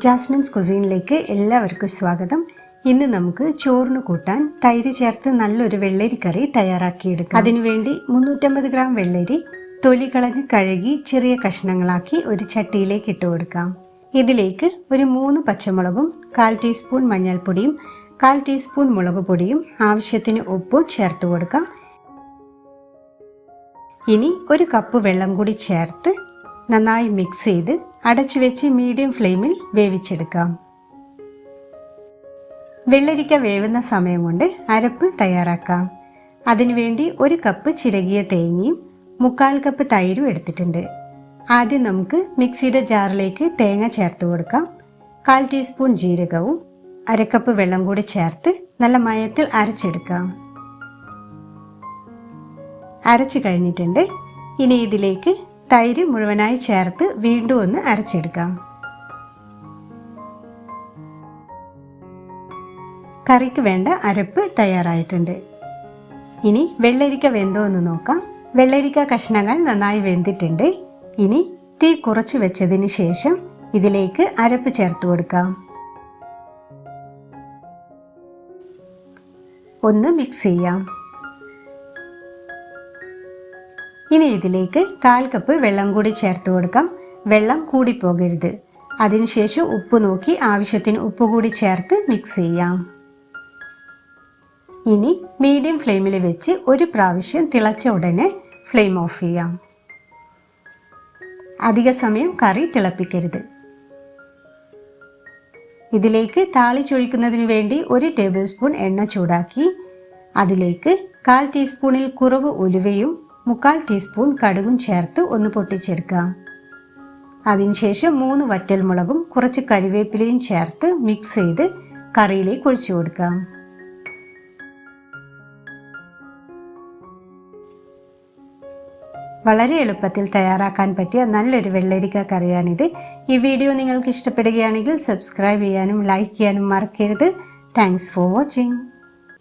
Jasmine's കുസീനിലേക്ക് എല്ലാവർക്കും സ്വാഗതം. ഇന്ന് നമുക്ക് ചോറിന് കൂട്ടാൻ തൈര് ചേർത്ത് നല്ലൊരു വെള്ളരി കറി തയ്യാറാക്കിയെടുക്കാം. അതിനുവേണ്ടി മുന്നൂറ്റമ്പത് ഗ്രാം വെള്ളരി തൊലി കളഞ്ഞ് കഴുകി ചെറിയ കഷ്ണങ്ങളാക്കി ഒരു ചട്ടിയിലേക്ക് ഇട്ട് കൊടുക്കാം. ഇതിലേക്ക് ഒരു മൂന്ന് പച്ചമുളകും കാൽ ടീസ്പൂൺ മഞ്ഞൾപ്പൊടിയും കാൽ ടീസ്പൂൺ മുളക് പൊടിയും ആവശ്യത്തിന് ഉപ്പും ചേർത്ത് കൊടുക്കാം. ഇനി ഒരു കപ്പ് വെള്ളം കൂടി ചേർത്ത് നന്നായി മിക്സ് ചെയ്ത് അടച്ചു വെച്ച് മീഡിയം ഫ്ലെയിമിൽ വേവിച്ചെടുക്കാം. വെള്ളരിക്ക വേവുന്ന സമയം കൊണ്ട് അരപ്പ് തയ്യാറാക്കാം. അതിനുവേണ്ടി ഒരു കപ്പ് ചിരകിയ തേങ്ങയും മുക്കാൽ കപ്പ് തൈരും എടുത്തിട്ടുണ്ട്. ആദ്യം നമുക്ക് മിക്സിയുടെ ജാറിലേക്ക് തേങ്ങ ചേർത്ത് കൊടുക്കാം. കാൽ ടീസ്പൂൺ ജീരകവും അരക്കപ്പ് വെള്ളം കൂടി ചേർത്ത് നല്ല മയത്തിൽ അരച്ചെടുക്കാം. അരച്ചു കഴിഞ്ഞിട്ടുണ്ട്. ഇനി ഇതിലേക്ക് തൈര് മുഴുവനായി ചേർത്ത് വീണ്ടും ഒന്ന് അരച്ചെടുക്കാം. കറിക്ക് വേണ്ട അരപ്പ് തയ്യാറായിട്ടുണ്ട്. ഇനി വെള്ളരിക്ക വെന്തോ എന്ന് നോക്കാം. വെള്ളരിക്ക കഷ്ണങ്ങൾ നന്നായി വെന്തിട്ടുണ്ട്. ഇനി തീ കുറച്ച് വെച്ചതിന് ശേഷം ഇതിലേക്ക് അരപ്പ് ചേർത്ത് കൊടുക്കാം. ഒന്ന് മിക്സ് ചെയ്യാം. ഇനി ഇതിലേക്ക് കാൽ കപ്പ് വെള്ളം കൂടി ചേർത്ത് കൊടുക്കാം. വെള്ളം കൂടിപ്പോകരുത്. അതിനുശേഷം ഉപ്പ് നോക്കി ആവശ്യത്തിന് ഉപ്പ് കൂടി ചേർത്ത് മിക്സ് ചെയ്യാം. ഇനി മീഡിയം ഫ്ലെയിമിൽ വെച്ച് ഒരു പ്രാവശ്യം തിളച്ച ഉടനെ ഫ്ലെയിം ഓഫ് ചെയ്യാം. അധിക സമയം കറി തിളപ്പിക്കരുത്. ഇതിലേക്ക് താളിച്ചൊഴിക്കുന്നതിന് വേണ്ടി ഒരു ടേബിൾ സ്പൂൺ എണ്ണ ചൂടാക്കി അതിലേക്ക് കാൽ ടീസ്പൂണിൽ കുറവ് ഉലുവയും മുക്കാൽ ടീസ്പൂൺ കടുകും ചേർത്ത് ഒന്ന് പൊട്ടിച്ചെടുക്കാം അതിനുശേഷം മൂന്ന് വറ്റൽമുളകും കുറച്ച് കരിവേപ്പിലയും ചേർത്ത് മിക്സ് ചെയ്ത് കറിയിലേക്ക് ഒഴിച്ചു കൊടുക്കാം വളരെ എളുപ്പത്തിൽ തയ്യാറാക്കാൻ പറ്റിയ നല്ലൊരു വെള്ളരിക്ക കറിയാണിത്. ഈ വീഡിയോ നിങ്ങൾക്ക് ഇഷ്ടപ്പെടുകയാണെങ്കിൽ സബ്സ്ക്രൈബ് ചെയ്യാനും ലൈക്ക് ചെയ്യാനും മറക്കരുത്. Thanks for watching